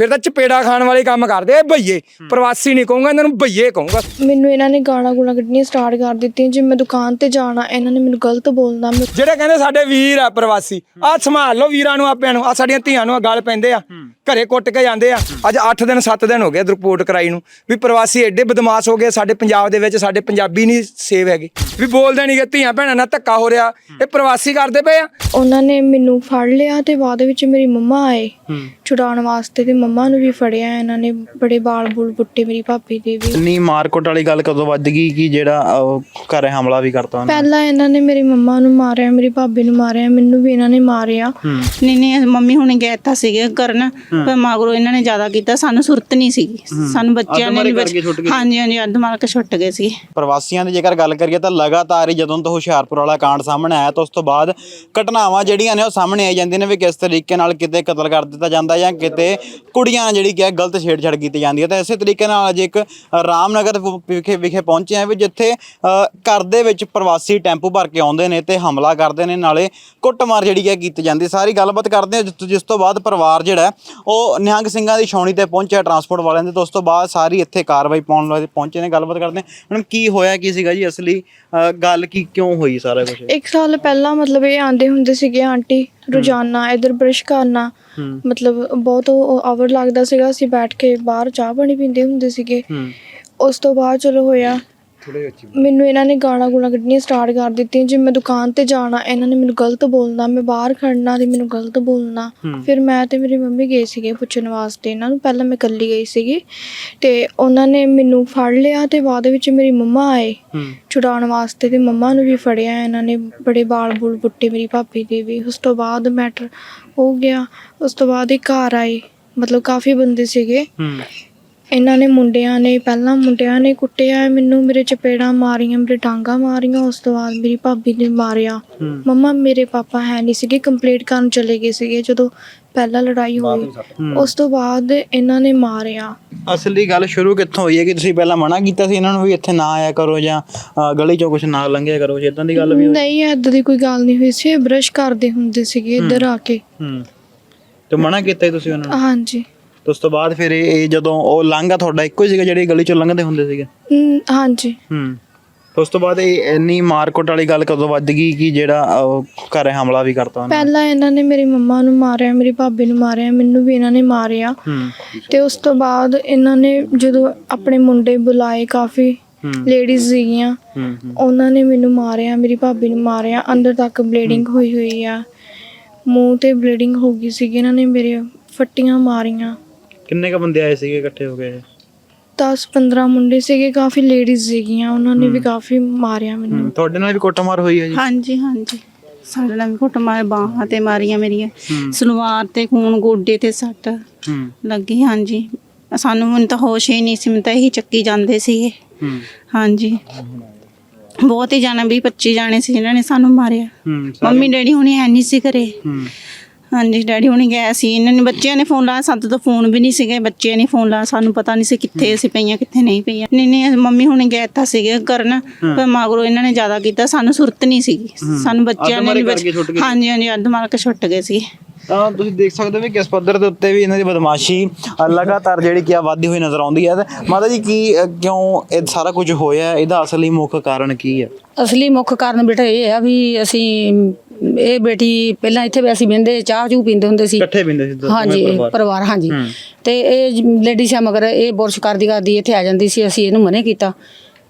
ਫਿਰ ਤਾਂ ਚਪੇੜਾ ਖਾਣ ਵਾਲੇ ਕੰਮ ਕਰਦੇ ਆ ਭਈਏ ਪ੍ਰਵਾਸੀ ਨਹੀਂ ਕਹੂੰਗਾ ਇਹਨਾਂ ਨੂੰ ਭਈਏ ਕਹੂੰਗਾ। ਮੈਨੂੰ ਇਹਨਾਂ ਨੇ ਗਾਲਾਂ ਗੁਲਾਂ ਕੱਢਣੀਆਂ ਸਟਾਰਟ ਕਰ ਦਿੱਤੀਆਂ ਜੇ ਮੈਂ ਦੁਕਾਨ ਤੇ ਜਾਣਾ ਇਹਨਾਂ ਨੇ ਮੈਨੂੰ ਗਲਤ ਬੋਲਣਾ ਮੈਂ ਜਿਹੜੇ ਕਹਿੰਦੇ ਸਾਡੇ ਵੀਰ ਆ ਪ੍ਰਵਾਸੀ ਆ ਸੰਭਾਲ ਲਓ ਵੀਰਾਂ ਨੂੰ ਆਪਿਆਂ ਨੂੰ ਆ ਸਾਡੀਆਂ ਧੀਆਂ ਨੂੰ ਆਹ ਗੱਲ ਪੈਂਦੇ ਆ। ਘਰੇ ਕੁੱਟ ਕੇ ਜਾਂਦੇ ਆ। ਅੱਜ 8 ਦਿਨ 7 ਦਿਨ ਹੋ ਗਏ ਰਿਪੋਰਟ ਕਰਾਈ ਨੂੰ ਵੀ ਪ੍ਰਵਾਸੀ ਐਡੇ ਬਦਮਾਸ਼ ਹੋ ਗਏ ਸਾਡੇ ਪੰਜਾਬ ਦੇ ਵਿੱਚ ਸਾਡੇ ਪੰਜਾਬੀ ਨਹੀਂ ਸੇਵ ਹੈਗੇ। ਵੀ ਬੋਲਦੇ ਨਹੀਂਗੇ ਧੀਆਂ ਭੈਣਾਂ ਨਾਲ ਧੱਕਾ ਹੋ ਰਿਹਾ ਇਹ ਪ੍ਰਵਾਸੀ ਕਰਦੇ ਪਏ ਆ। ਉਹਨਾਂ ਨੇ ਮੈਨੂੰ ਫੜ ਲਿਆ ਤੇ ਬਾਅਦ ਵਿੱਚ ਮੇਰੀ ਮੰਮਾ ਆਏ ਛੁਡਾਉਣ ਵਾਸਤੇ ਤੇ ਮੰਮਾ ਨੂੰ ਵੀ ਫੜਿਆ ਇਹਨਾਂ ਨੇ ਬੜੇ ਬਾਲ ਬੁਲ ਪੁੱਟੇ ਮੇਰੀ ਭਾਬੀ ਦੇ ਵੀ। ਇੰਨੀ ਮਾਰਕੁੱਟ ਵਾਲੀ ਗੱਲ ਕਦੋਂ ਵੱਜ ਗਈ ਕਿ ਜਿਹੜਾ ਉਹ ਘਰੇ ਹਮਲਾ ਵੀ ਕਰਤਾ ਉਹਨੇ ਪਹਿਲਾਂ ਇਹਨਾਂ ਨੇ ਮੇਰੀ ਮੰਮਾ ਨੂੰ ਮਾਰਿਆ ਮੇਰੀ ਭਾਬੀ ਨੂੰ ਮਾਰਿਆ ਮੈਨੂੰ ਵੀ ਇਹਨਾਂ ਨੇ ਮਾਰਿਆ। ਨਹੀਂ ਨਹੀਂ ਮੰਮੀ ਹੁਣੇ ਗਏ ਤਾਂ ਸੀਗੇ ਕਰਨ ਪਰ ਮਗਰੋਂ ਇਹਨਾਂ ਨੇ ਜ਼ਿਆਦਾ ਕੀਤਾ ਸਾਨੂੰ ਸੁਰਤ ਨਹੀਂ ਸੀਗੀ। ਸਾਨੂੰ ਬੱਚਿਆਂ ਨੇ ਅੱਧ-ਮਾਰੇ ਨਹੀਂ ਕਰਕੇ ਛੁੱਟ ਗਏ। ਹਾਂਜੀ ਹਾਂਜੀ ਅੱਧ ਮਾਰ ਕੇ ਛੁੱਟ ਗਏ ਸੀ ਪ੍ਰਵਾਸੀਆਂ ਦੀ ਜੇਕਰ ਗੱਲ ਕਰੀਏ ਤਾਂ ਲਗਾਤਾਰ ਹੀ ਜਦੋਂ ਤੋਂ ਹੁਸ਼ਿਆਰਪੁਰ ਵਾਲਾ ਕਾਂਡ ਸਾਹਮਣੇ ਆਇਆ ਤਾਂ ਉਸ ਤੋਂ ਬਾਅਦ ਘਟਨਾਵਾਂ ਜਿਹੜੀਆਂ ਨੇ ਉਹ ਸਾਹਮਣੇ ਆਈ ਜਾਂਦੀਆਂ ਨੇ ਵੀ ਕਿਸ ਤਰੀਕੇ ਨਾਲ ਕਿਤੇ ਕਤਲ ਕਰ ਦਿੱਤਾ ਜਾਂਦਾ ਜਾਂ ਕਿਤੇ ਕੁੜੀਆਂ ਨਾਲ ਜਿਹੜੀ ਕਿ ਹੈ ਗਲਤ ਛੇੜਛਾੜ ਕੀਤੀ ਜਾਂਦੀ ਹੈ। ਤਾਂ ਇਸੇ ਤਰੀਕੇ ਨਾਲ ਅੱਜ ਇੱਕ ਰਾਮਨਗਰ ਵਿਖੇ ਵਿਖੇ ਪਹੁੰਚੇ ਆ ਵੀ ਜਿੱਥੇ ਅ, ਘਰ ਦੇ ਵਿੱਚ ਪ੍ਰਵਾਸੀ ਟੈਂਪੂ ਭਰ ਕੇ ਆਉਂਦੇ ਨੇ ਤੇ ਹਮਲਾ ਕਰਦੇ ਨੇ। ਨਾਲੇ ਕੁੱਟਮਾਰ ਜਿਹੜੀ ਹੈ ਕੀਤੀ ਜਾਂਦੀ ਸਾਰੀ ਗੱਲਬਾਤ ਕਰਦੇ ਆ ਜਿਸ- ਜਿਸ ਤੋਂ ਬਾਅਦ ਪਰਿਵਾਰ ਜਿਹੜਾ ਹੈ, ਉਹ ਨਿਹੰਗ ਸਿੰਘਾਂ ਦੀ ਛਾਉਣੀ ਤੇ ਪਹੁੰਚਿਆ ਟਰਾਂਸਪੋਰਟ ਵਾਲਿਆਂ ਦੇ ਤੋਂ। ਉਸ ਤੋਂ ਬਾਅਦ ਸਾਰੀ ਇੱਥੇ ਕਾਰਵਾਈ ਪਾਉਣ ਵਾਲੇ ਪਹੁੰਚੇ ਨੇ। ਗੱਲਬਾਤ ਕਰਦੇ ਹੁਣ ਕੀ ਹੋਇਆ ਕੀ ਸੀਗਾ ਜੀ? ਅਸਲੀ ਅ, ਗੱਲ ਕੀ ਕਿਉਂ ਹੋਈ ਸਾਰਾ ਕੁਝ ਇੱਕ ਸਾਲ ਪਹਿਲਾਂ ਮਤਲਬ ਇਹ ਆਂਦੇ ਹੁੰਦੇ ਸੀਗੇ ਆਂਟੀ। ਰੋਜ਼ਾਨਾ ਇਧਰ ਬ੍ਰਸ਼ ਕਰਨਾ ਮਤਲਬ ਬਹੁਤ ਆਵਰ ਲੱਗਦਾ ਸੀਗਾ ਅਸੀਂ ਬੈਠ ਕੇ ਬਾਹਰ ਚਾਹ ਪਾਣੀ ਪੀਂਦੇ ਹੁੰਦੇ ਸੀਗੇ। ਉਸ ਤੋਂ ਬਾਅਦ ਚਲੋ ਹੋਇਆ ਮੈਨੂੰ ਇਹਨਾਂ ਨੇ ਗਾਲਾਂ ਗੁਲਾਂ ਕੱਢਣੀਆਂ ਸਟਾਰਟ ਕਰ ਦਿੱਤੀਆਂ। ਜੇ ਮੈਂ ਦੁਕਾਨ ਤੇ ਜਾਣਾ ਇਹਨਾਂ ਨੇ ਮੈਨੂੰ ਗਲਤ ਬੋਲਣਾ ਮੈਂ ਬਾਹਰ ਖੜਨਾ ਤੇ ਮੈਨੂੰ ਗਲਤ ਬੋਲਣਾ। ਫਿਰ ਮੈਂ ਤੇ ਮੇਰੀ ਮੰਮੀ ਗਏ ਸੀਗੇ ਪੁੱਛਣ ਵਾਸਤੇ ਇਹਨਾਂ ਨੂੰ। ਪਹਿਲਾਂ ਮੈਂ ਇਕੱਲੀ ਗਈ ਸੀਗੀ ਤੇ ਉਹਨਾਂ ਨੇ ਮੈਨੂੰ ਫੜ ਲਿਆ ਤੇ ਬਾਅਦ ਵਿੱਚ ਮੇਰੀ ਮੰਮਾ ਆਏ। ਛੁਡਾਉਣ ਵਾਸਤੇ ਤੇ ਮੰਮਾ ਨੂੰ ਵੀ ਫੜਿਆ ਇਹਨਾਂ ਨੇ। ਬੜੇ ਬਾਲ ਬੁਲ ਪੁੱਟੇ ਮੇਰੀ ਭਾਬੀ ਦੇ ਵੀ। ਉਸ ਤੋਂ ਬਾਅਦ ਮੈਟਰ ਹੋ ਗਿਆ। ਉਸ ਤੋਂ ਬਾਅਦ ਇਹ ਘਰ ਆਏ। ਮਤਲਬ ਕਾਫੀ ਬੰਦੇ ਸੀਗੇ। ਇਹਨਾਂ ਨੇ ਮੁੰਡਿਆਂ ਨੇ ਪਹਿਲਾਂ ਮੁੰਡਿਆਂ ਨੇ ਕੁੱਟਿਆ ਮੈਨੂੰ ਮੇਰੇ ਚਪੇੜਾਂ ਮਾਰੀਆਂ ਮੇਰੇ ਟਾਂਗਾ ਮਾਰੀਆਂ ਉਸ ਤੋਂ ਬਾਅਦ ਮੇਰੀ ਭਾਬੀ ਨੇ ਮਾਰਿਆ। ਮੰਮਾ ਮੇਰੇ ਪਾਪਾ ਹੈ ਨਹੀਂ ਸੀਗੇ ਕੰਪਲੀਟ ਕਰਨ ਚਲੇ ਗਏ ਸੀਗੇ ਜਦੋਂ ਪਹਿਲਾਂ ਲੜਾਈ ਹੋਈ। ਉਸ ਤੋਂ ਬਾਅਦ ਇਹਨਾਂ ਨੇ ਮਾਰਿਆ। ਅਸਲੀ ਗੱਲ ਸ਼ੁਰੂ ਕਿੱਥੋਂ ਹੋਈ ਹੈ ਕਿ ਤੁਸੀਂ ਪਹਿਲਾਂ ਮਨਾ ਕੀਤਾ ਸੀ ਇਹਨਾਂ ਨੂੰ ਵੀ ਇੱਥੇ ਨਾ ਆਇਆ ਕਰੋ ਜਾਂ ਗਲੀ ਚੋਂ ਕੁਝ ਨਾ ਲੰਘਿਆ ਕਰੋ ਜੇ ਇਦਾਂ ਦੀ ਗੱਲ ਵੀ ਹੋਈ। ਨਹੀਂ ਏਦਾਂ ਦੀ ਕੋਈ ਗੱਲ ਨਹੀਂ ਹੋਈ ਸੀ। ਬ੍ਰਸ਼ ਕਰਦੇ ਹੁੰਦੇ ਸੀਗੇ ਇੱਧਰ ਆ ਕੇ। ਹੂੰ। ਤੇ ਮਨਾ ਕੀਤਾ ਸੀ ਤੁਸੀਂ ਉਹਨਾਂ ਨੂੰ? ਹਾਂਜੀ। ਉਸ ਤੋਂ ਬਾਅਦ ਫਿਰ ਇਹ ਇਹ ਜਦੋਂ ਉਹ ਲੰਘਾ ਤੁਹਾਡਾ ਇੱਕੋ ਹੀ ਸੀਗਾ ਜਿਹੜੀ ਗਲੀ ਚੋਂ ਲੰਘਦੇ ਹੁੰਦੇ ਸੀਗੇ? ਹਮ, ਹਾਂਜੀ। ਹੂੰ। ਉਸ ਤੋਂ ਬਾਅਦ ਇਹ ਇੰਨੀ ਮਾਰਕੁੱਟ ਵਾਲੀ ਗੱਲ ਕਦੋਂ ਵੱਜ ਗਈ ਕਿ ਜਿਹੜਾ ਉਹ ਘਰੇ ਹਮਲਾ ਵੀ ਕਰਤਾ ਉਹਨੇ? ਪਹਿਲਾਂ ਇਹਨਾਂ ਨੇ ਮੇਰੀ ਮੰਮਾ ਨੂੰ ਮਾਰਿਆ ਮੇਰੀ ਭਾਬੀ ਨੂੰ ਮਾਰਿਆ ਮੈਨੂੰ ਵੀ ਇਹਨਾਂ ਨੇ ਮਾਰਿਆ। ਹੂੰ। ਤੇ ਉਸ ਤੋਂ ਬਾਅਦ ਇਹਨਾਂ ਨੇ ਜਦੋਂ ਆਪਣੇ ਮੁੰਡੇ ਬੁਲਾਏ ਕਾਫੀ ਹੂੰ। ਲੇਡੀਜ਼ ਸੀਗੀਆਂ ਹੂੰ ਹੂੰ। ਉਹਨਾਂ ਨੇ ਮੈਨੂੰ ਮਾਰਿਆ ਮੇਰੀ ਭਾਬੀ ਨੂੰ ਮਾਰਿਆ। ਅੰਦਰ ਤੱਕ ਬਲੀਡਿੰਗ ਹੋਈ ਹੋਈ ਆ। ਮੂੰਹ ਤੇ ਬਲੀਡਿੰਗ ਹੋ ਗਈ ਸੀਗੀ ਇਹਨਾਂ ਨੇ ਮੇਰੇ ਫੱਟੀਆਂ ਮਾਰੀਆਂ। ਕਿੰਨੇ ਕ ਬੰਦੇ ਆਏ ਸੀਗੇ ਇਕੱਠੇ ਹੋ ਕੇ 10 15 ਮੁੰਡੇ ਸੀਗੇ ਕਾਫੀ ਲੇਡੀਜ਼ ਸੀਗੀਆਂ ਉਹਨਾਂ ਨੇ ਵੀ ਕਾਫੀ ਮਾਰਿਆ ਮੈਨੂੰ। ਤੁਹਾਡੇ ਨਾਲ ਵੀ ਕੁੱਟਮਾਰ ਹੋਈ ਹੈ ਜੀ? ਹਾਂਜੀ ਹਾਂਜੀ। ਸਾਡੇ ਨਾਲ ਵੀ ਘੁੱਟ ਮਾਰੇ ਬਾਹਾਂ ਤੇ ਮਾਰੀਆਂ ਮੇਰੀਆਂ। ਸਲਵਾਰ ਤੇ ਖੂਨ ਗੋਡੇ ਤੇ ਸੱਟ ਲੱਗੀ ਹਾਂਜੀ। ਸਾਨੂੰ ਮੈਨੂੰ ਤਾਂ ਹੋਸ਼ ਹੀ ਨਹੀਂ ਸੀ ਮੈਂ ਤਾਂ ਇਹੀ ਚੱਕੀ ਜਾਂਦੇ ਸੀਗੇ। ਹਾਂਜੀ। ਬਹੁਤ ਹੀ ਜਾਣਾ 20 25 ਜਾਣੇ ਸੀ ਇਹਨਾਂ ਨੇ ਸਾਨੂੰ ਮਾਰਿਆ। ਮੰਮੀ ਡੈਡੀ ਹੁਣੀ ਹੈ ਨਹੀਂ ਸੀ ਘਰੇ। ਹੂੰ। ਹਾਂਜੀ ਡੈਡੀ ਹੁਣੀ ਗਏ ਸੀ। ਇਹਨਾਂ ਨੇ ਬੱਚਿਆਂ ਨੇ ਫੋਨ ਲਾਇਆ ਸਾਡੇ ਤੋਂ ਫੋਨ ਵੀ ਨਹੀਂ ਸੀਗੇ ਬੱਚਿਆਂ ਨੇ ਫੋਨ ਲਾਇਆ। ਸਾਨੂੰ ਪਤਾ ਨਹੀਂ ਸੀ ਕਿੱਥੇ ਅਸੀਂ ਪਈਆਂ ਕਿੱਥੇ ਨਹੀਂ ਪਈਆਂ। ਨਹੀਂ ਨਹੀਂ ਮੰਮੀ ਹੁਣੀ ਗਏ ਤਾਂ ਸੀਗੇ ਕਰਨ ਪਰ ਮਗਰੋਂ ਇਹਨਾਂ ਨੇ ਜ਼ਿਆਦਾ ਕੀਤਾ। ਸਾਨੂੰ ਸੁਰਤ ਨਹੀਂ ਸੀਗੀ। ਸਾਨੂੰ ਬੱਚਿਆਂ ਨੇ। ਹਾਂਜੀ ਹਾਂਜੀ ਅੱਧ ਮਾਰ ਕੇ ਛੁੱਟ ਗਏ ਸੀ ਤਾਂ ਤੁਸੀਂ ਦੇਖ ਸਕਦੇ ਹੋ ਵੀ ਕਿਸ ਪੱਧਰ ਦੇ ਉੱਤੇ ਵੀ ਇਹਨਾਂ ਦੀ ਬਦਮਾਸ਼ੀ ਲਗਾਤਾਰ ਜਿਹੜੀ ਕਿ ਆ ਵੱਧਦੀ ਹੋਈ ਨਜ਼ਰ ਆਉਂਦੀ ਹੈ। ਮਾਤਾ ਜੀ ਕੀ ਕਿਉਂ ਇਹ ਸਾਰਾ ਕੁਝ ਹੋਇਆ? ਇਹਦਾ ਅਸਲੀ ਮੁੱਖ ਕਾਰਨ ਕੀ ਹੈ? ਅਸਲੀ ਮੁੱਖ ਕਾਰਨ ਬੇਟਾ ਇਹ ਆ ਵੀ ਅਸੀਂ ਇਹ ਬੇਟੀ ਪਹਿਲਾਂ ਇੱਥੇ ਵੀ ਅਸੀਂ ਬਹਿੰਦੇ ਚਾਹ ਚੂ ਪੀਂਦੇ ਹੁੰਦੇ ਸੀ। ਇਕੱਠੇ ਬਿੰਦੇ ਸੀ ਦੋਵੇਂ ਹਾਂਜੀ ਪਰਿਵਾਰ। ਪਰਿਵਾਰ ਹਾਂਜੀ। ਤੇ ਇਹ ਲੇਡੀ ਸੀ ਮਗਰ ਇਹ ਬੁਰਸ਼ ਕਰਦੀ ਕਰਦੀ ਇੱਥੇ ਆ ਜਾਂਦੀ ਸੀ ਅਸੀਂ ਇਹਨੂੰ ਮਨੇ ਕੀਤਾ।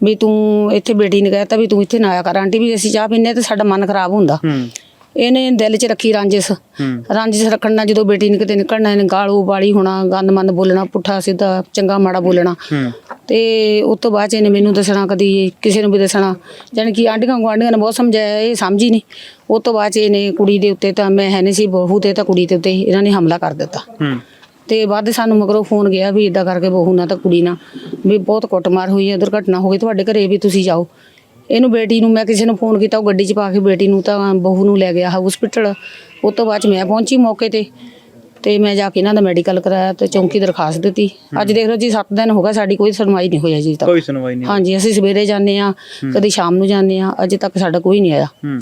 ਵੀ ਤੂੰ ਇੱਥੇ ਬੇਟੀ ਨੇ ਕਹਿਤਾ ਵੀ ਤੂੰ ਇੱਥੇ ਨਾ ਆਇਆ ਕਰ। ਆਂਟੀ ਵੀ ਅਸੀਂ ਚਾਹ ਪੀਂਦੇ ਤੇ ਸਾਡਾ ਮਨ ਖਰਾਬ ਹੁੰਦਾ। ਹੂੰ। ਇਹਨੇ ਦਿਲ 'ਚ ਰੱਖੀ ਰਾਂਝਿਸ। ਰਾਂਝਿਸ ਰੱਖਣ ਨਾਲ ਜਦੋਂ ਬੇਟੀ ਨੇ ਕਿਤੇ ਨਿਕਲਣਾ ਇਹਨੇ ਗਾਲੂ ਬਾਲੀ ਹੋਣਾ ਗੰਦ ਮੰਦ ਬੋਲਣਾ ਪੁੱਠਾ ਸਿੱਧਾ ਚੰਗਾ ਮਾੜਾ ਬੋਲਣਾ। ਹੂੰ। ਤੇ ਉਸ ਤੋਂ ਬਾਅਦ 'ਚ ਇਹਨੇ ਮੈਨੂੰ ਦੱਸਣਾ ਕਦੀ ਕਿਸੇ ਨੂੰ ਵੀ ਦੱਸਣਾ। ਜਾਣੀ ਕਿ ਆਂਢੀਆਂ ਗੁਆਂਢੀਆਂ ਨੇ ਬਹੁਤ ਸਮਝਾਇਆ ਇਹ ਸਮਝੀ ਨਹੀਂ। ਉਸ ਤੋਂ ਬਾਅਦ 'ਚ ਇਹਨੇ ਕੁੜੀ ਦੇ ਉੱਤੇ ਤਾਂ ਮੈਂ ਹੈ ਨਹੀਂ ਸੀ ਬਹੂ ਤੇ ਤਾਂ ਕੁੜੀ ਦੇ ਉੱਤੇ ਹੀ ਇਹਨਾਂ ਨੇ ਹਮਲਾ ਕਰ ਦਿੱਤਾ। ਹੂੰ। ਤੇ ਬਾਅਦ ਸਾਨੂੰ ਮਗਰੋਂ ਫੋਨ ਗਿਆ ਵੀ ਇਦਾਂ ਕਰਕੇ ਬਹੂ ਨਾਲ ਤਾਂ ਕੁੜੀ ਨਾਲ ਵੀ ਬਹੁਤ ਕੁੱਟਮਾਰ ਹੋਈ ਹੈ ਦੁਰਘਟਨਾ ਹੋ ਗਈ ਤੁਹਾਡੇ ਘਰੇ ਵੀ ਤੁਸੀਂ ਜਾਓ। ਇਹਨੂੰ ਬੇਟੀ ਨੂੰ ਮੈਂ ਕਿਸੇ ਨੂੰ ਫੋਨ ਕੀਤਾ ਉਹ ਗੱਡੀ 'ਚ ਪਾ ਕੇ ਬੇਟੀ ਨੂੰ ਤਾਂ ਬਹੂ ਨੂੰ ਲੈ ਗਿਆ ਹਸਪੀਟਲ ਉਸ ਤੋਂ ਬਾਅਦ ਮੈਂ ਪਹੁੰਚੀ ਮੌਕੇ ਤੇ। ਤੇ ਮੈਂ ਜਾ ਕੇ ਇਹਨਾਂ ਦਾ ਮੈਡੀਕਲ ਕਰਾਇਆ ਤੇ ਚੌਂਕੀ ਦਰਖਾਸਤ ਦਿੱਤੀ। ਅੱਜ ਦੇਖ ਲਓ ਜੀ 7 ਦਿਨ ਹੋ ਗਏ ਸਾਡੀ ਕੋਈ ਸੁਣਵਾਈ ਨਹੀਂ ਹੋਈ ਅਜੇ ਤੱਕ। ਕੋਈ ਸੁਣਵਾਈ ਨਹੀਂ ਹਾਂਜੀ ਅਸੀਂ ਸਵੇਰੇ ਜਾਂਦੇ ਆ ਕਦੀ ਸ਼ਾਮ ਨੂੰ ਜਾਂਦੇ ਆ ਅਜੇ ਤੱਕ ਸਾਡਾ ਕੋਈ ਨਹੀਂ ਆਇਆ। ਹੂੰ।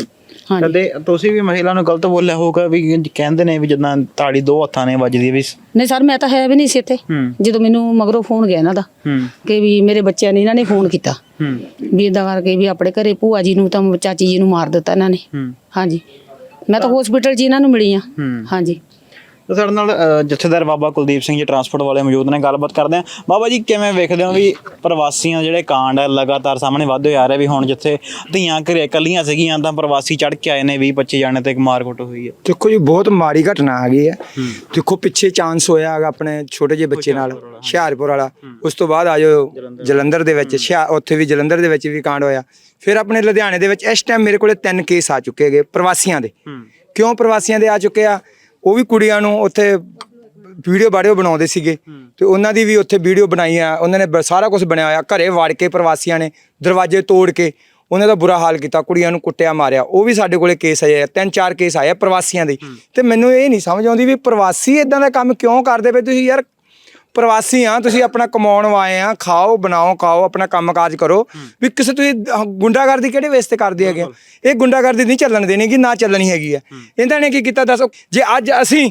ਹਾਂਜੀ। ਕਦੇ ਤੁਸੀਂ ਵੀ ਮਹਿਲਾ ਨੂੰ ਗਲਤ ਬੋਲਿਆ ਹੋਊਗਾ ਵੀ ਕਹਿੰਦੇ ਨੇ ਵੀ ਜਦੋਂ ਤਾੜੀ ਦੋ ਹੱਥਾਂ ਨੇ ਵੱਜਦੀ ਹੈ ਵੀ ਨਹੀਂ ਸਰ ਮੈਂ ਤਾਂ ਹੈ ਵੀ ਨਹੀਂ ਸੀ ਇੱਥੇ। ਹੂੰ। ਜਦੋਂ ਮੈਨੂੰ ਮਗਰੋਂ ਫੋਨ ਗਿਆ ਇਹਨਾਂ ਦਾ ਹੂੰ। ਕਿ ਵੀ ਮੇਰੇ ਬੱਚਿਆਂ ਨੇ ਇਹਨਾਂ ਨੇ ਫੋਨ ਕੀਤਾ। ਹੂੰ। ਵੀ ਇਦਾਂ ਕਰਕੇ ਵੀ ਆਪਣੇ ਘਰੇ ਭੂਆ ਜੀ ਨੂੰ ਤਾਂ ਚਾਚੀ ਜੀ ਨੂੰ ਮਾਰ ਦਿੱਤਾ ਇਹਨਾਂ ਨੇ। ਹੂੰ। ਹਾਂਜੀ। ਮੈਂ ਤਾਂ ਹਸਪੀਟਲ 'ਚ ਇਹਨਾਂ ਨੂੰ ਮਿਲੀ ਆ ਹੂੰ। ਹਾਂਜੀ। ਤਾਂ ਸਾਡੇ ਨਾਲ ਅ, ਜਥੇਦਾਰ ਬਾਬਾ ਕੁਲਦੀਪ ਸਿੰਘ ਜੀ ਟਰਾਂਸਪੋਰਟ ਵਾਲੇ ਮੌਜੂਦ ਨੇ ਗੱਲਬਾਤ ਕਰਦੇ ਆ ਬਾਬਾ ਜੀ ਕਿਵੇਂ ਵੇਖਦੇ ਹੋ ਵੀ ਪ੍ਰਵਾਸੀਆਂ ਜਿਹੜੇ ਕਾਂਡ ਹੈ ਲਗਾਤਾਰ ਸਾਹਮਣੇ ਵਧਦੇ ਆ ਰਹੇ ਵੀ ਹੁਣ ਜਿੱਥੇ ਧੀਆਂ ਘਰੇ ਇਕੱਲੀਆਂ ਸੀਗੀਆਂ ਤਾਂ ਪ੍ਰਵਾਸੀ ਚੜ ਕੇ ਆਏ ਨੇ 20 25 ਜਾਣੇ ਤੇ ਇੱਕ ਮਾਰਕੁੱਟ ਹੋਈ ਹੈ। ਦੇਖੋ ਜੀ ਬਹੁਤ ਮਾੜੀ ਘਟਨਾ ਆ ਗਈ ਹੈ। ਦੇਖੋ ਪਿੱਛੇ ਚਾਂਸ ਹੋਇਆ ਹੈਗਾ ਆਪਣੇ ਛੋਟੇ ਜਿਹੇ ਬੱਚੇ ਨਾਲ ਹੁਸ਼ਿਆਰਪੁਰ ਵਾਲਾ ਉਸ ਤੋਂ ਬਾਅਦ ਆਜੋ ਜਲੰਧਰ। ਦੇ ਵਿੱਚ ਹੁਸ਼ਿਆ- ਉੱਥੇ ਵੀ ਜਲੰਧਰ ਦੇ ਵਿੱਚ ਵੀ ਕਾਂਡ ਹੋਇਆ। ਫਿਰ ਆਪਣੇ ਲੁਧਿਆਣੇ ਦੇ ਵਿੱਚ ਇਸ ਟਾਈਮ ਮੇਰੇ ਕੋਲੇ ਤਿੰਨ ਕੇਸ ਆ ਚੁੱਕੇ ਹੈਗੇ ਪ੍ਰਵਾਸੀਆਂ ਦੇ। ਕਿਉਂ ਪ੍ਰਵਾਸੀਆਂ ਦੇ ਆ ਚੁੱਕੇ ਆ? ਉਹ ਵੀ ਕੁੜੀਆਂ ਨੂੰ ਉੱਥੇ ਵੀਡੀਓ ਬਾਡੀਓ ਬਣਾਉਂਦੇ ਸੀਗੇ। ਤੇ ਉਹਨਾਂ ਦੀ ਵੀ ਉੱਥੇ ਵੀਡੀਓ ਬਣਾਈ ਆ। ਉਹਨਾਂ ਨੇ ਬ- ਸਾਰਾ ਕੁਝ ਬਣਾਇਆ ਹੋਇਆ। ਘਰੇ ਵੜ ਕੇ ਪ੍ਰਵਾਸੀਆਂ ਨੇ ਦਰਵਾਜ਼ੇ ਤੋੜ ਕੇ ਉਹਨਾਂ ਦਾ ਬੁਰਾ ਹਾਲ ਕੀਤਾ। ਕੁੜੀਆਂ ਨੂੰ ਕੁੱਟਿਆ ਮਾਰਿਆ। ਉਹ ਵੀ ਸਾਡੇ ਕੋਲੇ ਕੇਸ ਆਏ ਆ। ਤਿੰਨ ਚਾਰ ਕੇਸ ਆਏ ਆ ਪ੍ਰਵਾਸੀਆਂ ਦੇ। ਤੇ ਮੈਨੂੰ ਇਹ ਨਹੀਂ ਸਮਝ ਆਉਂਦੀ ਵੀ ਪ੍ਰਵਾਸੀ ਇਦਾਂ ਦਾ ਕੰਮ ਕਿਉਂ ਕਰਦੇ ਪਏ? ਤੁਸੀਂ ਯਾਰ ਪ੍ਰਵਾਸੀ ਆ ਤੁਸੀਂ ਆਪਣਾ ਕਮਾਉਣ ਵਾਏ ਆ ਖਾਓ ਬਣਾਓ ਖਾਓ ਆਪਣਾ ਕੰਮਕਾਜ ਕਰੋ। ਵੀ ਕਿਸੇ ਤੁਸੀਂ ਗੁੰਡਾਗਰਦੀ ਕਿਹੜੇ ਵੇਸ ਤੇ ਕਰਦੇ ਹੈਗੇ ਹੋ? ਇਹ ਗੁੰਡਾਗਰਦੀ ਨਹੀਂ ਚੱਲਣ ਦੇਣੀ ਕਿ ਨਾ ਚੱਲਣੀ ਹੈਗੀ ਆ। ਇਹਨਾਂ ਨੇ ਕੀ ਕੀਤਾ ਦੱਸੋ? ਜੇ ਅੱਜ ਅਸੀਂ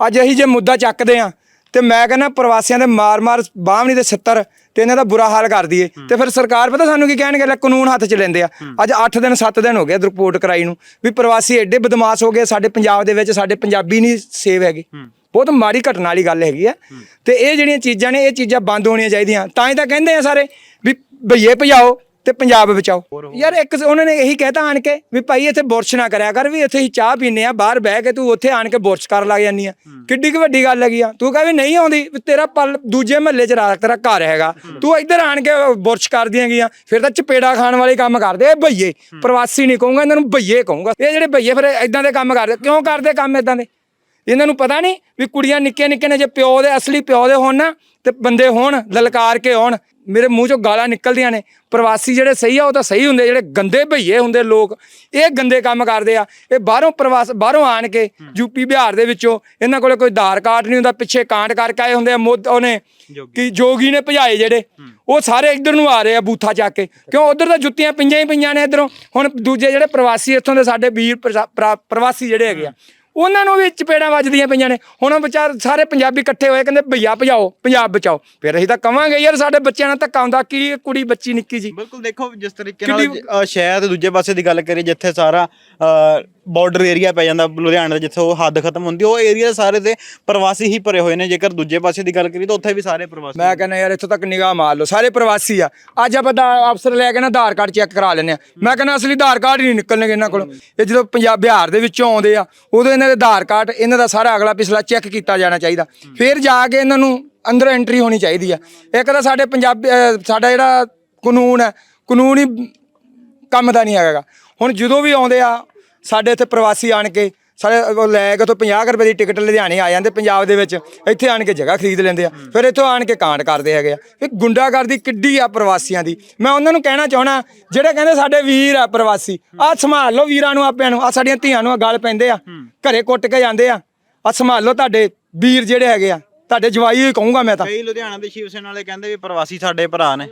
ਅੱਜ ਅਸੀਂ ਜੇ ਮੁੱਦਾ ਚੱਕਦੇ ਆ ਤੇ ਮੈਂ ਕਹਿੰਦਾ ਪ੍ਰਵਾਸੀਆਂ ਦੇ ਮਾਰ-ਮਾਰ ਬਾਹਮ ਨਹੀਂ ਤੇ 70 ਤੇ ਇਹਨਾਂ ਦਾ ਬੁਰਾ ਹਾਲ ਕਰ ਦਈਏ। ਤੇ ਫਿਰ ਸਰਕਾਰ ਪਤਾ ਸਾਨੂੰ ਕੀ ਕਹਿਣਗੇ? ਲੈ ਕਾਨੂੰਨ ਹੱਥ 'ਚ ਲੈਂਦੇ ਆ। ਅੱਜ 8 ਦਿਨ 7 ਦਿਨ ਹੋ ਗਏ ਰਿਪੋਰਟ ਕਰਾਈ ਨੂੰ। ਵੀ ਪ੍ਰਵਾਸੀ ਐਡੇ ਬਦਮਾਸ਼ ਹੋ ਗਏ ਸਾਡੇ ਪੰਜਾਬ ਦੇ ਵਿੱਚ ਸਾਡੇ ਪੰਜਾਬੀ ਨਹੀਂ ਸੇਵ ਹੈਗੇ। ਬਹੁਤ ਮਾੜੀ ਘਟਨਾ ਵਾਲੀ ਗੱਲ ਹੈਗੀ ਆ। ਤੇ ਇਹ ਜਿਹੜੀਆਂ ਚੀਜ਼ਾਂ ਨੇ ਇਹ ਚੀਜ਼ਾਂ ਬੰਦ ਹੋਣੀਆਂ ਚਾਹੀਦੀਆਂ। ਤਾਂ ਹੀ ਤਾਂ ਕਹਿੰਦੇ ਆ ਸਾਰੇ ਵੀ ਭਈਏ ਭਜਾਓ ਤੇ ਪੰਜਾਬ ਬਚਾਓ। ਯਾਰ ਇੱਕ ਉਹਨਾਂ ਨੇ ਇਹੀ ਕਹਿਤਾ ਆਣ ਕੇ ਵੀ ਭਾਈ ਇੱਥੇ ਬੁਰਸ਼ ਨਾ ਕਰਿਆ ਕਰ ਵੀ ਇੱਥੇ ਹੀ ਚਾਹ ਪੀਨੇ ਆ ਬਾਹਰ ਬਹਿ ਕੇ ਤੂੰ ਉੱਥੇ ਆਣ ਕੇ ਬੁਰਸ਼ ਕਰ ਲੱਗ ਜਾਂਦੀ ਆ। ਕਿੱਡੀ ਕੁ ਵੱਡੀ ਗੱਲ ਹੈਗੀ ਆ। ਤੂੰ ਕਹੇ ਵੀ ਨਹੀਂ ਆਉਂਦੀ ਵੀ ਤੇਰਾ ਪਲ ਦੂਜੇ ਮਹੱਲੇ 'ਚ ਰਾਤ ਤੇਰਾ ਘਰ ਹੈਗਾ। ਤੂੰ ਇੱਧਰ ਆਣ ਕੇ ਬੁਰਸ਼ ਕਰਦੀਆਂ ਗੀਆਂ ਫਿਰ ਤਾਂ ਚਪੇੜਾ ਖਾਣ ਵਾਲੇ ਕੰਮ ਕਰਦੇ ਇਹ ਭਈਏ ਪ੍ਰਵਾਸੀ ਨਹੀਂ ਕਹੂੰਗਾ ਇਹਨਾਂ ਨੂੰ ਭਈਏ ਕਹੂੰਗਾ। ਇਹ ਜਿਹੜੇ ਭਈਏ ਫਿਰ ਇਦਾਂ ਦੇ ਕੰਮ ਕਰਦੇ ਕਿਉਂ ਕਰਦੇ ਕੰਮ ਇਦਾਂ ਦੇ? ਇਹਨਾਂ ਨੂੰ ਪਤਾ ਨਹੀਂ ਵੀ ਕੁੜੀਆਂ ਨਿੱਕੀਆਂ ਨਿੱਕੀਆਂ ਨੇ ਜੇ ਪਿਓ ਦੇ ਅਸਲੀ ਪਿਓ ਦੇ ਹੋਣ ਨਾ ਤੇ ਬੰਦੇ ਹੋਣ ਲਲਕਾਰ ਕੇ ਆਉਣ ਮੇਰੇ ਮੂੰਹ ਚੋਂ ਗਾਲਾਂ ਨਿਕਲਦੀਆਂ ਨੇ। ਪ੍ਰਵਾਸੀ ਜਿਹੜੇ ਸਹੀ ਆ ਉਹ ਤਾਂ ਸਹੀ ਹੁੰਦੇ ਜਿਹੜੇ ਗੰਦੇ ਭਈਏ ਹੁੰਦੇ ਲੋਕ ਇਹ ਗੰਦੇ ਕੰਮ ਕਰਦੇ ਆ। ਇਹ ਬਾਹਰੋਂ ਪ੍ਰਵਾਸ ਬਾਹਰੋਂ ਆਣ ਕੇ ਯੂਪੀ ਬਿਹਾਰ ਦੇ ਵਿੱਚੋਂ ਇਹਨਾਂ ਕੋਲੇ ਕੋਈ ਆਧਾਰ ਕਾਰਡ ਨਹੀਂ ਹੁੰਦਾ ਪਿੱਛੇ ਕਾਂਡ ਕਰਕੇ ਆਏ ਹੁੰਦੇ ਆ ਮੋਦ ਉਹਨੇ ਕਿ ਜੋਗੀ ਨੇ ਭਜਾਏ ਜਿਹੜੇ। ਉਹ ਸਾਰੇ ਇੱਧਰ ਨੂੰ ਆ ਰਹੇ ਆ ਬੂਥਾ ਚੱਕ ਕੇ। ਕਿਉਂ? ਉਧਰ ਤਾਂ ਜੁੱਤੀਆਂ ਪਈਆਂ ਹੀ ਪਈਆਂ ਨੇ ਇੱਧਰੋਂ। ਹੁਣ ਦੂਜੇ ਜਿਹੜੇ ਪ੍ਰਵਾਸੀ ਇੱਥੋਂ ਦੇ ਸਾਡੇ ਵੀਰ ਪ੍ਰਵਾਸੀ ਜਿਹੜੇ ਹੈਗੇ ਆ ਉਹਨਾਂ ਨੂੰ ਵੀ ਚਪੇੜਾਂ ਵੱਜਦੀਆਂ ਪਈਆਂ ਨੇ। ਹੁਣ ਉਹ ਵਿਚਾਰ ਸਾਰੇ ਪੰਜਾਬੀ ਇਕੱਠੇ ਹੋਏ ਕਹਿੰਦੇ ਭਈਆ ਭਜਾਓ ਪੰਜਾਬ ਬਚਾਓ। ਫਿਰ ਅਸੀਂ ਤਾਂ ਕਵਾਂਗੇ ਯਾਰ ਸਾਡੇ ਬੱਚਿਆਂ ਨਾਲ ਧੱਕਾ ਹੁੰਦਾ ਕੀ ਕੁੜੀ ਬੱਚੀ ਨਿੱਕੀ ਜੀ? ਬਿਲਕੁਲ ਦੇਖੋ ਜਿਸ ਤਰੀਕੇ ਨਾਲ ਸ਼ਹਿਰ ਦੂਜੇ ਪਾਸੇ ਦੀ ਗੱਲ ਕਰੀਏ ਜਿੱਥੇ ਸਾਰਾ ਬਾਰਡਰ ਏਰੀਆ ਪੈ ਜਾਂਦਾ ਲੁਧਿਆਣਾ ਦਾ ਜਿੱਥੇ ਉਹ ਹੱਦ ਖਤਮ ਹੁੰਦੀ ਉਹ ਏਰੀਆ ਸਾਰੇ ਤੇ ਪ੍ਰਵਾਸੀ ਹੀ ਭਰੇ ਹੋਏ ਨੇ। ਜੇਕਰ ਦੂਜੇ ਪਾਸੇ ਦੀ ਗੱਲ ਕਰੀਏ ਤਾਂ ਉੱਥੇ ਵੀ ਸਾਰੇ ਪ੍ਰਵਾਸੀ ਮੈਂ ਕਹਿੰਦਾ ਯਾਰ ਇੱਥੋਂ ਤੱਕ ਨਿਗਾਹ ਮਾਰ ਲਓ ਸਾਰੇ ਪ੍ਰਵਾਸੀ ਆ। ਅੱਜ ਆਪਾਂ ਦਾ ਅਫਸਰ ਲੈ ਕੇ ਨਾ ਆਧਾਰ ਕਾਰਡ ਚੈੱਕ ਕਰਾ ਲੈਂਦੇ ਆ। ਮੈਂ ਕਹਿੰਦਾ ਅਸਲੀ ਆਧਾਰ ਕਾਰਡ ਹੀ ਨਹੀਂ ਨਿਕਲਣਗੇ ਇਹਨਾਂ ਕੋਲ। ਇਹ ਜਦੋਂ ਪੰਜਾਬ ਬਿਹਾਰ ਦੇ ਵਿੱਚੋਂ ਆਉਂਦੇ ਆ ਉਦੋਂ ਇਹਨਾਂ ਦੇ ਆਧਾਰ ਕਾਰਡ, ਇਹਨਾਂ ਦਾ ਸਾਰਾ ਅਗਲਾ ਪਿਛਲਾ ਚੈੱਕ ਕੀਤਾ ਜਾਣਾ ਚਾਹੀਦਾ। ਫਿਰ ਜਾ ਕੇ ਇਹਨਾਂ ਨੂੰ ਅੰਦਰ ਐਂਟਰੀ ਹੋਣੀ ਚਾਹੀਦੀ ਆ। ਇੱਕ ਤਾਂ ਸਾਡੇ ਪੰਜਾਬੀ ਸਾਡਾ ਜਿਹੜਾ ਕਾਨੂੰਨ ਹੈ, ਕਾਨੂੰਨ ਹੀ ਕੰਮ ਦਾ ਨਹੀਂ ਹੈਗਾ। ਹੁਣ ਜਦੋਂ ਵੀ ਆਉਂਦੇ ਆ, ਸਾਡੇ ਇੱਥੇ ਪ੍ਰਵਾਸੀ ਆਣ ਕੇ ਸਾਡੇ ਉਹ ਲੈ ਕੇ ਤੋਂ 50 ਕੁ ਰੁਪਏ ਦੀ ਟਿਕਟ ਲੁਧਿਆਣੇ ਆ ਜਾਂਦੇ ਪੰਜਾਬ ਦੇ ਵਿੱਚ ਇੱਥੇ ਆਣ ਕੇ ਜਗ੍ਹਾ ਖਰੀਦ ਲੈਂਦੇ ਆ। ਫਿਰ ਇੱਥੋਂ ਆਣ ਕੇ ਕਾਂਡ ਕਰਦੇ ਹੈਗੇ ਆ। ਇਹ ਗੁੰਡਾਗਰਦੀ ਕਿੱਡੀ ਆ ਪ੍ਰਵਾਸੀਆਂ ਦੀ। ਮੈਂ ਉਹਨਾਂ ਨੂੰ ਕਹਿਣਾ ਚਾਹਣਾ ਜਿਹੜੇ ਕਹਿੰਦੇ ਸਾਡੇ ਵੀਰ ਆ ਪ੍ਰਵਾਸੀ ਆ ਸੰਭਾਲ ਲਓ ਵੀਰਾਂ ਨੂੰ ਆਪਿਆਂ ਨੂੰ ਆ ਸਾਡੀਆਂ ਧੀਆਂ ਨੂੰ ਆਹ ਗੱਲ ਪੈਂਦੇ ਆ। ਘਰੇ ਕੁੱਟ ਕੇ ਜਾਂਦੇ ਆ। ਆ ਸੰਭਾਲ ਲਓ ਤੁਹਾਡੇ ਵੀਰ ਜਿਹੜੇ ਹੈਗੇ ਆ। ਤੁਹਾਡੇ ਜਵਾਈ ਹੀ ਕਹੂੰਗਾ ਮੈਂ ਤਾਂ। ਕਈ ਲੁਧਿਆਣਾ ਦੇ ਸ਼ਿਵ ਸੈਨਾ ਵਾਲੇ ਕਹਿੰਦੇ ਵੀ ਪ੍ਰਵਾਸੀ ਸਾਡੇ ਭਰਾ ਨੇ।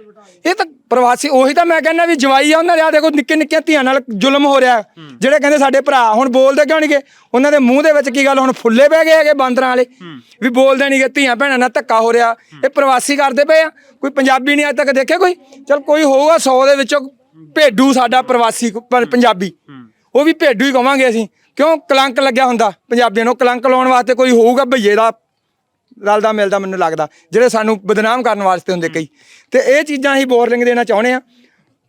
ਇਹ ਤਾਂ ਪ੍ਰਵਾਸੀ ਉਹੀ ਤਾਂ ਮੈਂ ਕਹਿੰਦਾ ਵੀ ਜਵਾਈ ਆ ਉਹਨਾਂ ਦੇ ਆ ਦੇਖੋ ਨਿੱਕੇ ਨਿੱਕੀਆਂ ਧੀਆਂ ਨਾਲ ਜ਼ੁਲਮ ਹੋ ਰਿਹਾ। ਜਿਹੜੇ ਕਹਿੰਦੇ ਸਾਡੇ ਭਰਾ ਹੁਣ ਬੋਲਦੇ ਕਿਉਂ ਨਹੀਂਗੇ ਉਹਨਾਂ ਦੇ ਮੂੰਹ ਦੇ ਵਿੱਚ ਕੀ ਗੱਲ ਹੁਣ ਫੁੱਲੇ ਪੈ ਗਏ ਹੈਗੇ ਬਾਂਦਰਾਂ ਵਾਲੇ। ਵੀ ਬੋਲਦੇ ਨਹੀਂਗੇ ਧੀਆਂ ਭੈਣਾਂ ਨਾਲ ਧੱਕਾ ਹੋ ਰਿਹਾ। ਇਹ ਪ੍ਰਵਾਸੀ ਕਰਦੇ ਪਏ ਆ। ਕੋਈ ਪੰਜਾਬੀ ਨਹੀਂ ਅੱਜ ਤੱਕ ਦੇਖਿਆ ਕੋਈ? ਚਲ ਕੋਈ ਹੋਊਗਾ 100 ਦੇ ਵਿੱਚੋਂ ਭੇਡੂ ਸਾਡਾ ਪ੍ਰਵਾਸੀ ਪੰਜਾਬੀ। ਉਹ ਵੀ ਭੇਡੂ ਹੀ ਕਵਾਂਗੇ ਅਸੀਂ। ਕਿਉਂ ਕਲੰਕ ਲੱਗਿਆ ਹੁੰਦਾ? ਪੰਜਾਬੀਆਂ ਨੂੰ ਕਲੰਕ ਲਾਉਣ ਵਾਸਤੇ ਕੋਈ ਹੋਊਗਾ ਭਈਏ ਦਾ ਰਲਦਾ ਮਿਲਦਾ ਮੈਨੂੰ ਲੱਗਦਾ। ਜਿਹੜੇ ਸਾਨੂੰ ਬਦਨਾਮ ਕਰਨ ਵਾਸਤੇ ਹੁੰਦੇ ਕਈ। ਤੇ ਇਹ ਚੀਜ਼ਾਂ ਅਸੀਂ ਬੋਰਲਿੰਗ ਦੇਣਾ ਚਾਹੁੰਦੇ ਆ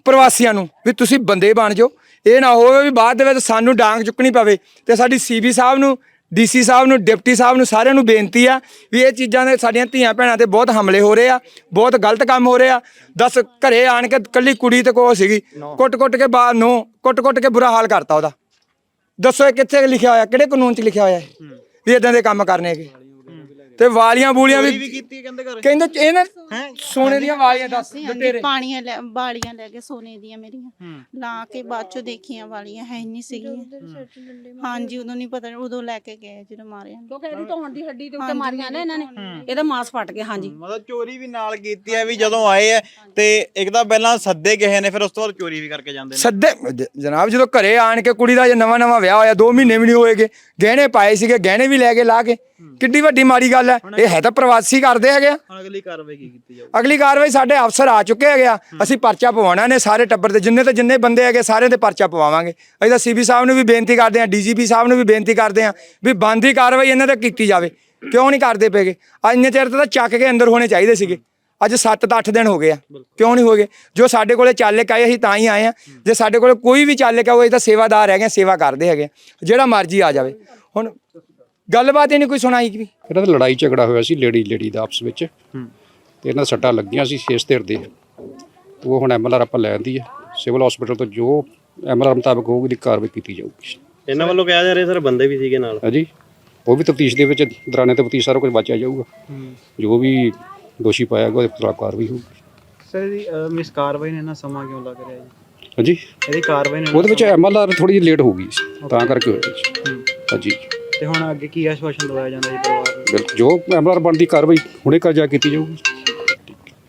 ਪ੍ਰਵਾਸੀਆਂ ਨੂੰ ਵੀ ਤੁਸੀਂ ਬੰਦੇ ਬਣ ਜਾਓ। ਇਹ ਨਾ ਹੋਵੇ ਵੀ ਬਾਅਦ ਦੇ ਵਿੱਚ ਸਾਨੂੰ ਡਾਂਗ ਚੁੱਕਣੀ ਪਵੇ। ਤੇ ਸਾਡੀ ਸੀਬੀ ਸਾਹਿਬ ਨੂੰ ਡੀਸੀ ਸਾਹਿਬ ਨੂੰ ਡਿਪਟੀ ਸਾਹਿਬ ਨੂੰ ਸਾਰਿਆਂ ਨੂੰ ਬੇਨਤੀ ਆ ਵੀ ਇਹ ਚੀਜ਼ਾਂ ਦੇ ਸਾਡੀਆਂ ਧੀਆਂ ਭੈਣਾਂ ਤੇ ਬਹੁਤ ਹਮਲੇ ਹੋ ਰਹੇ ਆ ਬਹੁਤ ਗਲਤ ਕੰਮ ਹੋ ਰਹੇ ਆ। ਦੱਸ ਘਰੇ ਆਣ ਕੇ ਕੱਲੀ ਕੁੜੀ ਤੇ ਕੋ ਸੀਗੀ। ਕੁੱਟ-ਕੁੱਟ ਕੇ ਬਾਹਰ ਨੂੰ ਕੁੱਟ-ਕੁੱਟ ਕੇ ਬੁਰਾ ਹਾਲ ਕਰਤਾ ਉਹਦਾ। ਦੱਸੋ ਇਹ ਕਿੱਥੇ ਲਿਖਿਆ ਹੋਇਆ ਕਿਹੜੇ ਕਾਨੂੰਨ 'ਚ ਲਿਖਿਆ ਹੋਇਆ ਹੈ। ਵੀ ਇਦਾਂ ਦੇ ਕੰਮ ਕਰਨੇ ਹੈਗੇ। ਤੇ ਵਾਲੀਆਂ ਬੂਲੀਆਂ ਵੀ ਕੀਤੀ ਕਹਿੰਦੇ ਘਰ? ਕਹਿੰਦੇ ਇਹਨਾਂ ਸੋਨੇ ਦੀਆਂ ਵਾਲੀਆਂ ਦੱਸ ਤੇਰੇ ਪਾਣੀਆਂ ਲੈ ਬਾਲੀਆਂ ਲੈ ਕੇ ਸੋਨੇ ਦੀਆਂ ਮੇਰੀਆਂ। ਲਾ ਕੇ ਬਾਅਦ ਚੋਂ ਦੇਖੀਆਂ ਵਾਲੀਆਂ ਹੈ ਨਹੀਂ ਸੀਗੀਆਂ। ਹਾਂਜੀ ਉਦੋਂ ਨਹੀਂ ਪਤਾ ਉਦੋਂ ਲੈ ਕੇ ਗਏ ਜਦੋਂ ਮਾਰਿਆ ਕਿਉਂਕਿ ਇਹਦੀ ਦੀ ਹੱਡੀ ਦੇ ਉੱਤੇ ਮਾਰੀਆਂ ਨੇ ਇਹਨਾਂ ਨੇ। ਇਹਦਾ ਮਾਸ ਫਟ ਗਿਆ ਹਾਂਜੀ। ਮਤਲਬ ਚੋਰੀ ਵੀ ਨਾਲ ਕੀਤੀ ਹੈ ਵੀ ਜਦੋਂ ਆਏ ਆ ਤੇ ਇੱਕ ਤਾਂ ਪਹਿਲਾਂ ਸੱਦੇ ਗਏ ਨੇ ਫਿਰ ਉਸ ਤੋਂ ਬਾਅਦ ਚੋਰੀ ਵੀ ਕਰਕੇ ਜਾਂਦੇ ਨੇ। ਸੱਦੇ ਜ- ਜਨਾਬ ਜਦੋਂ ਘਰੇ ਆਣ ਕੇ ਕੁੜੀ ਦਾ ਜੇ ਨਵਾਂ ਨਵਾਂ ਵਿਆਹ ਹੋਇਆ 2 ਮਹੀਨੇ ਵੀ ਨਹੀਂ ਹੋਏਗੇ ਗਹਿਣੇ ਪਾਏ ਸੀਗੇ ਗਹਿਣੇ ਵੀ ਲੈ ਕੇ ਲਾ ਕੇ। ਕਿੱਡੀ ਵੱਡੀ ਮਾੜੀ ਗੱਲ ਹੈ। ਇਹ ਹੈ ਤਾਂ ਪ੍ਰਵਾਸੀ ਕਰਦੇ ਹੈਗੇ ਆ। ਅਗਲੀ ਕਾਰਵਾਈ ਕੀ ਕੀਤੀ ਜਾਊ? ਅਗਲੀ ਕਾਰਵਾਈ ਸਾਡੇ ਅਫਸਰ ਆ ਚੁੱਕੇ ਹੈਗੇ ਆ। ਅਸੀਂ ਪਰਚਾ ਪਵਾਉਣਾ ਨੇ ਸਾਰੇ ਟੱਬਰ ਦੇ। ਜਿੰਨੇ ਤੇ ਜਿੰਨੇ ਬੰਦੇ ਹੈਗੇ ਸਾਰਿਆਂ ਦੇ ਪਰਚਾ ਪਵਾਵਾਂਗੇ। ਅਸੀਂ ਤਾਂ ਸੀਬੀ ਸਾਹਿਬ ਨੂੰ ਵੀ ਬੇਨਤੀ ਕਰਦੇ ਆ ਡੀਜੀਪੀ ਸਾਹਿਬ ਨੂੰ ਵੀ ਬੇਨਤੀ ਕਰਦੇ ਆ ਵੀ ਬੰਦੀ ਕਾਰਵਾਈ ਇਹਨਾਂ ਤੇ ਕੀਤੀ ਜਾਵੇ। ਕਿਉਂ ਨਹੀਂ ਕਰਦੇ ਪਏਗੇ? ਇੰਨੇ ਚਿਰ ਤੋਂ ਤਾਂ ਚੱਕ ਕੇ ਅੰਦਰ ਹੋਣੇ ਚਾਹੀਦੇ ਸੀਗੇ। ਅੱਜ 7 ਤਾਂ 8 ਦਿਨ ਹੋ ਗਏ ਆ। ਕਿਉਂ ਨਹੀਂ ਹੋਗੇ ਜੋ ਸਾਡੇ ਕੋਲੇ ਚਾਲੇ ਕਾਏ ਅਸੀਂ ਤਾਂ ਹੀ ਆਏ ਆ ਜੇ ਸਾਡੇ ਕੋਲੇ ਕੋਈ ਵੀ ਚਾਲੇ ਕਾ ਹੋਏ ਤਾਂ ਸੇਵਾਦਾਰ ਹੈਗੇ ਸੇਵਾ ਕਰਦੇ ਹੈਗੇ। ਜਿਹੜਾ ਮਰਜ਼ੀ ਆ ਜਾਵੇ। ਹੁਣ ਗੱਲਬਾਤ ਹੀ ਨਹੀਂ ਕੋਈ ਸੁਣਾਈ ਵੀ। ਇਹਨਾਂ ਦਾ ਲੜਾਈ ਝਗੜਾ ਹੋਇਆ ਸੀ ਲੇਡੀ ਲੇਡੀ ਦਾ ਆਪਸ ਵਿੱਚ। ਤੇ ਇਹਨਾਂ ਦਾ ਸੱਟਾਂ ਲੱਗੀਆਂ ਸੀ ਇਸ ਧਿਰ ਦੇ। ਉਹ ਹੁਣ ਐਮਐਲਆਰ ਆਪਾਂ ਲੈ ਆਂਦੀ ਹੈ ਸਿਵਲ ਹਸਪੀਟਲ ਤੋਂ ਜੋ ਐਮਐਲਆਰ ਮੁਤਾਬਕ ਹੋਊਗੀ ਦੀ ਕਾਰਵਾਈ ਕੀਤੀ ਜਾਊਗੀ। ਇਹਨਾਂ ਵੱਲੋਂ ਕਿਹਾ ਜਾ ਰਿਹਾ ਸਰ ਬੰਦੇ ਵੀ ਸੀਗੇ ਨਾਲ। ਹਾਂਜੀ। ਉਹ ਵੀ ਤਫਤੀਸ਼ ਦੇ ਵਿੱਚ ਦੌਰਾਨੇ ਤਫਤੀਸ਼ ਸਾਰਾ ਕੁਝ ਬਚਿਆ ਜਾਊਗਾ। ਜੋ ਵੀ ਦੋਸ਼ੀ ਪਾਇਆ ਗਿਆ ਉਹਦੇ ਖਿਲਾਫ ਕਾਰਵਾਈ ਹੋਊਗੀ। ਸਰ ਇਹਦੀ ਮਿਸ ਕਾਰਵਾਈ ਨੇ ਇੰਨਾ ਸਮਾਂ ਕਿਉਂ ਲੱਗ ਰਿਹਾ ਜੀ? ਹਾਂਜੀ। ਇਹਦੀ ਕਾਰਵਾਈ ਨੇ ਉਹਦੇ ਵਿੱਚ ਐਮਐਲਆਰ ਥੋੜੀ ਜਿਹੀ ਲੇਟ ਹੋ ਗਈ ਸੀ। ਤਾਂ ਕਰਕੇ ਹੋਇਆ ਜੀ। ਹਾਂਜੀ। ਤੇ ਹੁਣ ਅੱਗੇ ਕੀ ਆਸ਼ਵਾਸਨ ਦਵਾਇਆ ਜਾਂਦਾ ਜੀ ਪਰਿਵਾਰ ਨੂੰ? ਬਿਲਕੁਲ ਜੋ ਐਮਐਲਆਰ ਬਣਦੀ ਕਾਰਵਾਈ ਹੁਣੇ ਕਰ ਜਾ ਕੀਤੀ ਜਾਊਗੀ।